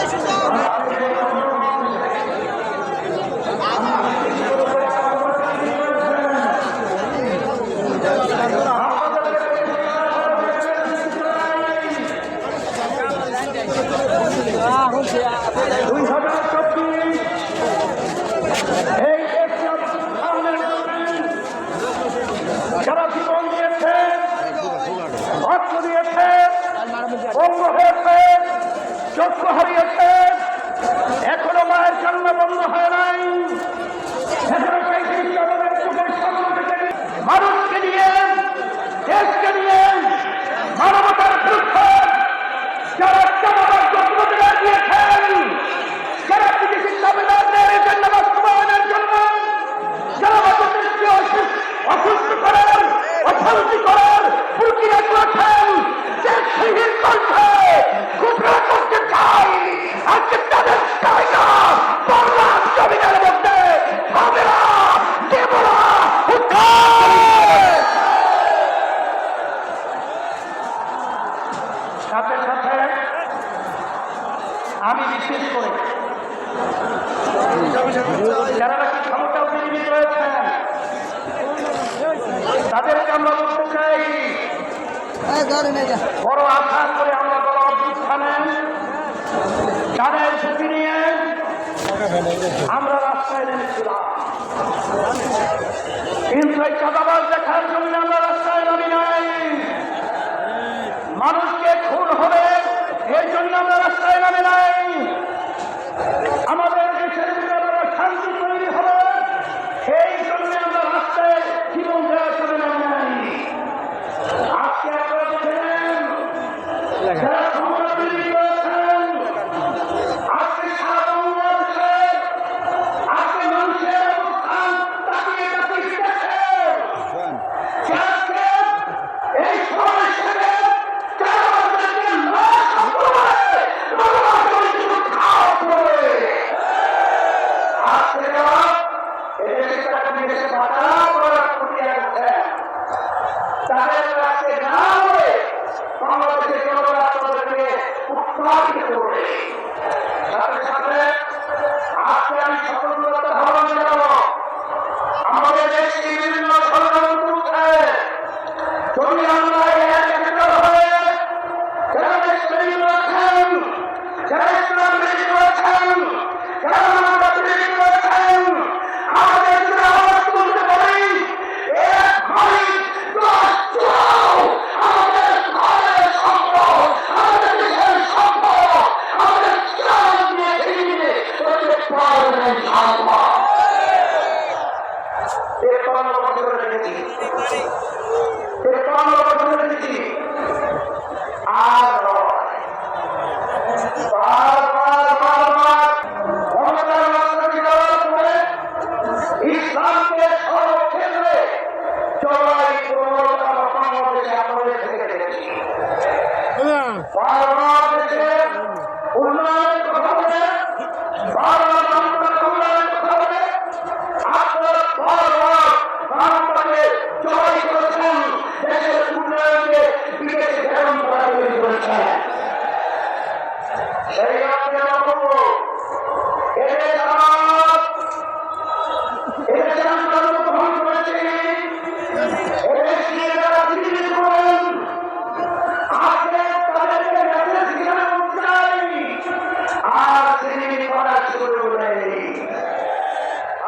继续说。চক্ষু হারিয়েছে। এখনও মায়ের জন্ম বন্ধ হয় নাই। মানুষকে নিয়ে, দেশকে নিয়ে, মানবতার বিরুদ্ধে যারা জনতার জন্মদিনে দিয়েছেন, যারা বিদেশি দাবিদারদের জন্য বাস্তবায়নের জন্য যারা বাংলাদেশকে অসুস্থ করেন অশান্তি করেন প্রক্রিয়া করেছেন দেশ তাদেরকে আমরা বলতে চাই বড় আঘাত করে আমরা বড় অভ্যুত্থানে তাদের ঝুঁকি নিয়ে আমরা রাস্তায় নেমেছিলাম। কিন্তু এই চাঁদাবাজ তেপান্ন বছর রেখেছি তেপান্ন বছর রেখেছি আর ইসলামকে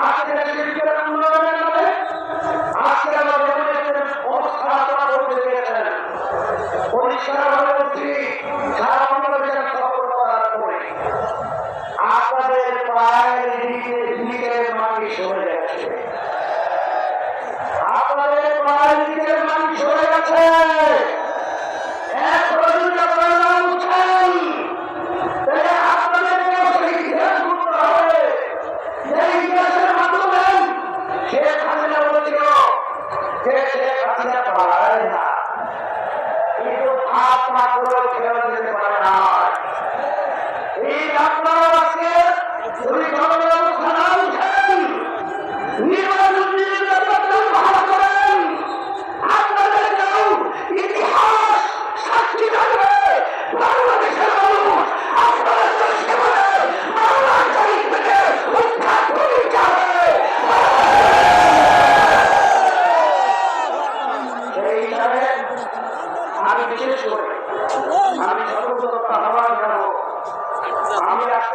আজকে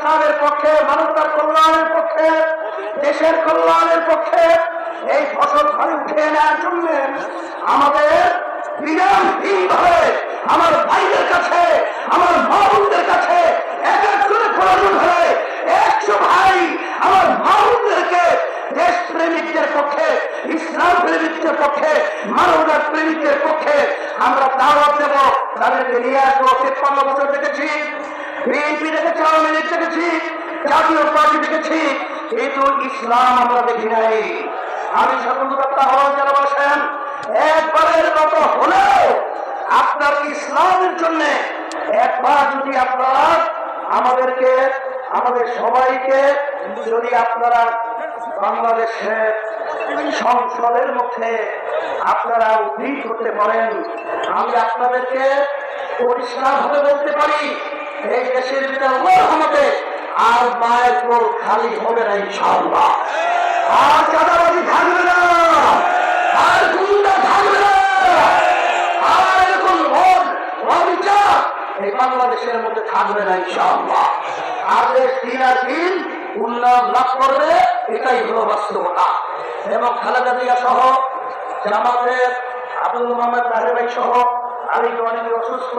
ইসলামের পক্ষে, মানবতার কল্যাণের পক্ষে, দেশের কল্যাণের পক্ষে এই ফসল ঘরে উঠে নেওয়ার জন্য আমাদের বিরামহীনভাবে আমার ভাইদের কাছে, আমার মা কাছে এক এক করে প্রয়োজন হলে একশো ভাই আমার মা বোনদেরকে দেশ প্রেমিকদের পক্ষে ইসলাম প্রেমিকদের পক্ষে মানবতার প্রেমিকদের পক্ষে আমরা দাওয়াত দেব তাদেরকে নিয়ে আসব তেপ্পান্ন বছর দেখেছি বিএনপি দেখেছি, আওয়ামী লীগ দেখেছি, জাতীয় পার্টি দেখেছি, কিন্তু ইসলাম আমরা দেখি নাই। আমি সকল আহ্বান যারা বসেন, একবারের মতো হলেও আপনার ইসলামের জন্য একবার যদি আপনারা আমাদেরকে, আমাদের সবাইকে, যদি আপনারা বাংলাদেশের সংসদের মধ্যে আপনারা উদ্ভিদ করতে পারেন, আমি আপনাদেরকে পরিষ্কার ভাবে বলতে পারি আর মায়ের কোল খালি হবে না ইনশাআল্লাহ আর চাঁদাবাজি থাকবে না। আর গুন্ডা থাকবে না আর এরকম ভোট অবিচার এই বাংলাদেশের মধ্যে থাকবে না ইনশাআল্লাহ আর দেশ দিন আর দিন উন্নয়ন লাভ করবে এটাই হলো বাস্তবতা এবং খালেদা জিয়া সহ জামাতের আব্দুল মোহাম্মদ তাহের ভাই সহ আমি অনেক অসুস্থ